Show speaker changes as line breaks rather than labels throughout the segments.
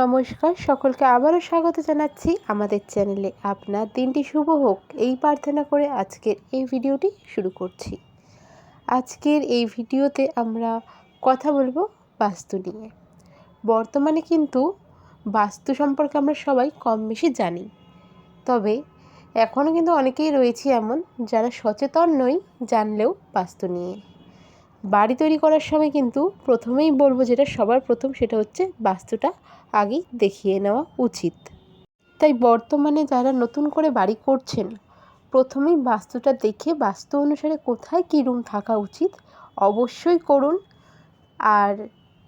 নমস্কার, সকলকে আবারও স্বাগত জানাচ্ছি আমাদের চ্যানেলে। আপনার দিনটি শুভ হোক, এই প্রার্থনা করে আজকের এই ভিডিওটি শুরু করছি। আজকের এই ভিডিওতে আমরা কথা বলব বাস্তু নিয়ে। বর্তমানে কিন্তু বাস্তু সম্পর্কে আমরা সবাই কম বেশি জানি। তবে এখনও কিন্তু অনেকেই রয়েছে এমন যারা সচেতন নই জানলেও বাস্তু নিয়ে। বাড়ি তৈরি করার সময় কিন্তু প্রথমেই বলব যেটা সবার প্রথম সেটা হচ্ছে বাস্তুটা আগেই দেখিয়ে নেওয়া উচিত। তাই বর্তমানে যারা নতুন করে বাড়ি করছেন, প্রথমেই বাস্তুটা দেখে বাস্তু অনুসারে কোথায় কী রুম থাকা উচিত অবশ্যই করুন। আর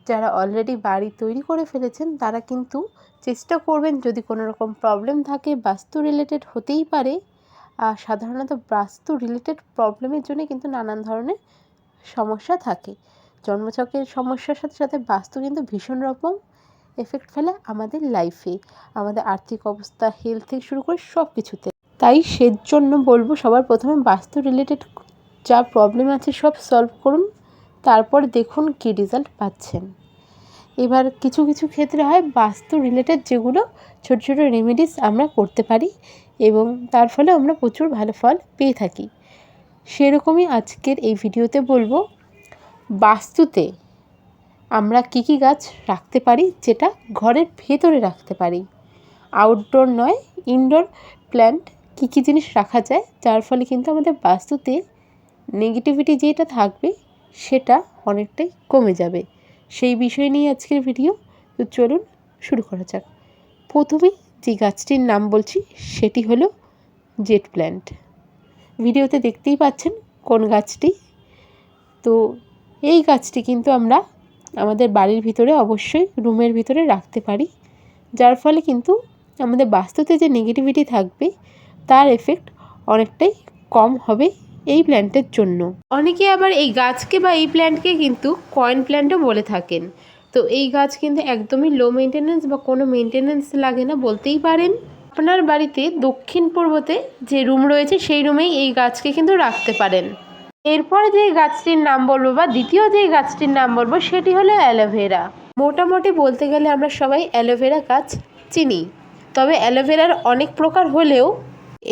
যারা অলরেডি বাড়ি তৈরি করে ফেলেছেন, তারা কিন্তু চেষ্টা করবেন যদি কোনো রকম প্রবলেম থাকে, বাস্তু রিলেটেড হতেই পারে। আর সাধারণত বাস্তু রিলেটেড প্রবলেমের জন্য কিন্তু নানান ধরনের সমস্যা থাকে। জন্মছকের সমস্যার সাথে সাথে বাস্তু কিন্তু ভীষণ রকম এফেক্ট ফেলে আমাদের লাইফে আমাদের আর্থিক অবস্থা হেলথ থেকে শুরু করে সব কিছুতে তাই সেজন্য বলব সবার প্রথমে বাস্তু রিলেটেড যা প্রবলেম আছে সব সলভ করুন, তারপর দেখুন কী রেজাল্ট পাচ্ছেন। এবার কিছু কিছু ক্ষেত্রে হয় বাস্তু রিলেটেড যেগুলো ছোট ছোট রেমেডিস আমরা করতে পারি এবং তার ফলে আমরা প্রচুর ভালো ফল পেয়ে থাকি। সেরকমই আজকের এই ভিডিওতে বলব, বাস্তুতে আমরা কী কী গাছ রাখতে পারি যেটা ঘরের ভেতরে রাখতে পারি। আউটডোর নয় ইনডোর প্ল্যান্ট কী কী জিনিস রাখা যায়, যার ফলে কিন্তু আমাদের বাস্তুতে নেগেটিভিটি যেটা থাকবে সেটা অনেকটাই কমে যাবে। সেই বিষয় নিয়ে আজকের ভিডিও, তো চলুন শুরু করা যাক। প্রথমেই যে গাছটির নাম বলছি, সেটি হলো জেট প্ল্যান্ট। ভিডিওতে দেখতেই পাচ্ছেন কোন গাছটি। তো এই গাছটি কিন্তু আমরা আমাদের বাড়ির ভিতরে অবশ্যই রুমের ভিতরে রাখতে পারি। যার ফলে কিন্তু আমাদের বাস্তুতে যে নেগেটিভিটি থাকবে, তার এফেক্ট অনেকটাই কম হবে এই প্ল্যান্টের জন্য। অনেকে আবার এই গাছকে বা এই প্ল্যান্টকে কিন্তু কয়েন প্ল্যান্টও বলে থাকেন। তো এই গাছ কিন্তু একদমই লো মেনটেন্যান্স বা কোনো মেনটেন্যান্স লাগে না বলতেই পারেন। আপনার বাড়িতে দক্ষিণ পূর্বতে যে রুম রয়েছে, সেই রুমেই এই গাছকে কিন্তু রাখতে পারেন। এরপরে যে গাছটির নাম বলব বা দ্বিতীয় যে গাছটির নাম বলব, সেটি হলো অ্যালোভেরা মোটামুটি বলতে গেলে আমরা সবাই অ্যালোভেরা গাছ চিনি। তবে অ্যালোভেরার অনেক প্রকার হলেও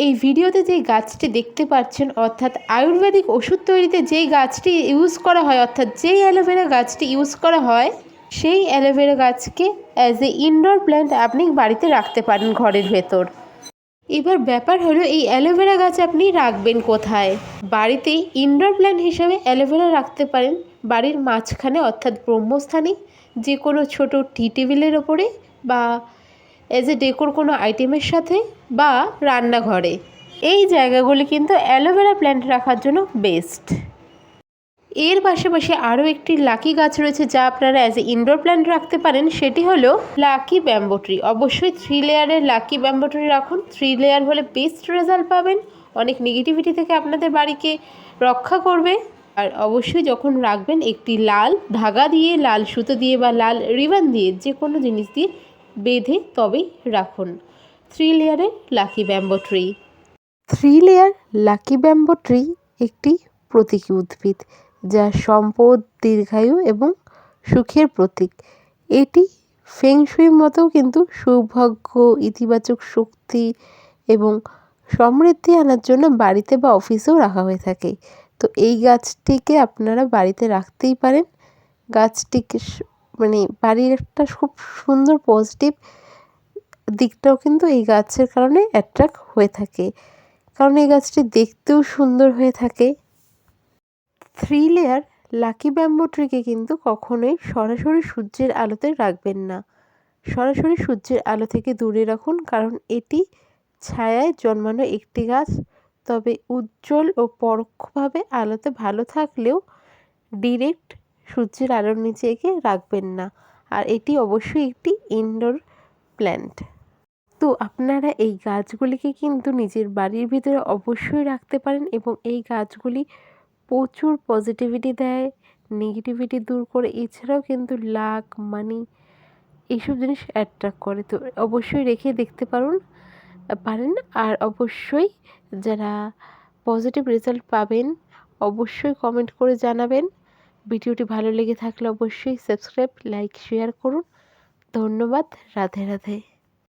এই ভিডিওতে যে গাছটি দেখতে পাচ্ছেন, অর্থাৎ আয়ুর্বেদিক ওষুধ তৈরিতে যেই গাছটি ইউজ করা হয়, অর্থাৎ যেই অ্যালোভেরা গাছটি ইউজ করা হয় সেই অ্যালোভেরা গাছকে অ্যাজ এ ইনডোর প্ল্যান্ট আপনি বাড়িতে রাখতে পারেন ঘরের ভেতর। এবার ব্যাপার হলো এই অ্যালোভেরা গাছ আপনি রাখবেন কোথায়? বাড়িতেই ইনডোর প্ল্যান্ট হিসাবে অ্যালোভেরা রাখতে পারেন বাড়ির মাঝখানে অর্থাৎ ব্রহ্মস্থানে, যে কোনো ছোটো টি টেবিলের ওপরে বা এজ এ ডেকোর কোনো আইটেমের সাথে বা রান্নাঘরে। এই জায়গাগুলি কিন্তু অ্যালোভেরা প্ল্যান্ট রাখার জন্য বেস্ট এর পাশাপাশি আরও একটি লাকি গাছ রয়েছে যা আপনারা অ্যাজ এ ইনডোর প্ল্যান্ট রাখতে পারেন। সেটি হলো লাকি ব্যাম্বো ট্রি অবশ্যই থ্রি লেয়ারের লাকি ব্যাম্বো ট্রি রাখুন। থ্রি লেয়ার হলে বেস্ট রেজাল্ট পাবেন। অনেক নেগেটিভিটি থেকে আপনাদের বাড়িকে রক্ষা করবে। আর অবশ্যই যখন রাখবেন, একটি লাল ধাগা দিয়ে, লাল সুতো দিয়ে বা লাল রিবন দিয়ে যে কোনো জিনিস দিয়ে বেঁধে তবেই রাখুন। থ্রি লেয়ারের lucky bamboo tree three layer lucky bamboo tree একটি প্রতীকী উদ্ভিদ। যা সম্পদ, দীর্ঘায়ু এবং সুখের প্রতীক। এটি ফেংশুই মতো কিন্তু সৌভাগ্য, ইতিবাচক শক্তি এবং সমৃদ্ধি আনার জন্য বাড়িতে বা অফিসেও রাখা হয়ে থাকে। তো এই গাছটিকে আপনারা বাড়িতে রাখতেই পারেন। গাছটিকে মানে বাড়ির একটা খুব সুন্দর পজিটিভ দিকটাও কিন্তু এই গাছের কারণে অ্যাট্রাক্ট হয়ে থাকে। কারণ এই গাছটি দেখতেও সুন্দর হয়ে থাকে। থ্রি লেয়ার লাকি ব্যাম্বো ট্রিকে কিন্তু কখনোই সরাসরি সূর্যের আলোতে রাখবেন না। সরাসরি সূর্যের আলো থেকে দূরে রাখুন, কারণ এটি ছায়ায় জন্মানো একটি গাছ। তবে উজ্জ্বল ও পরোক্ষভাবে আলোতে ভালো থাকলেও ডিরেক্ট সূর্যের আলোর নিচে একে রাখবেন না, আর এটি অবশ্যই একটি ইনডোর প্ল্যান্ট তো আপনারা এই গাছগুলিকে কিন্তু নিজের বাড়ির ভিতরে অবশ্যই রাখতে পারেন এবং এই গাছগুলি প্রচুর পজিটিভিটি দেয় নেগেটিভিটি দূর করে, এছাড়াও কিন্তু লাক মানি এইসব জিনিস অ্যাট্রাক্ট করে। তো অবশ্যই রেখে দেখতে পারুন, পারেন আর অবশ্যই যারা পজিটিভ রেজাল্ট পাবেন, অবশ্যই কমেন্ট করে জানাবেন। ভিডিওটি ভালো লেগে থাকলে অবশ্যই সাবস্ক্রাইব লাইক শেয়ার করুন। ধন্যবাদ, রাধে রাধে।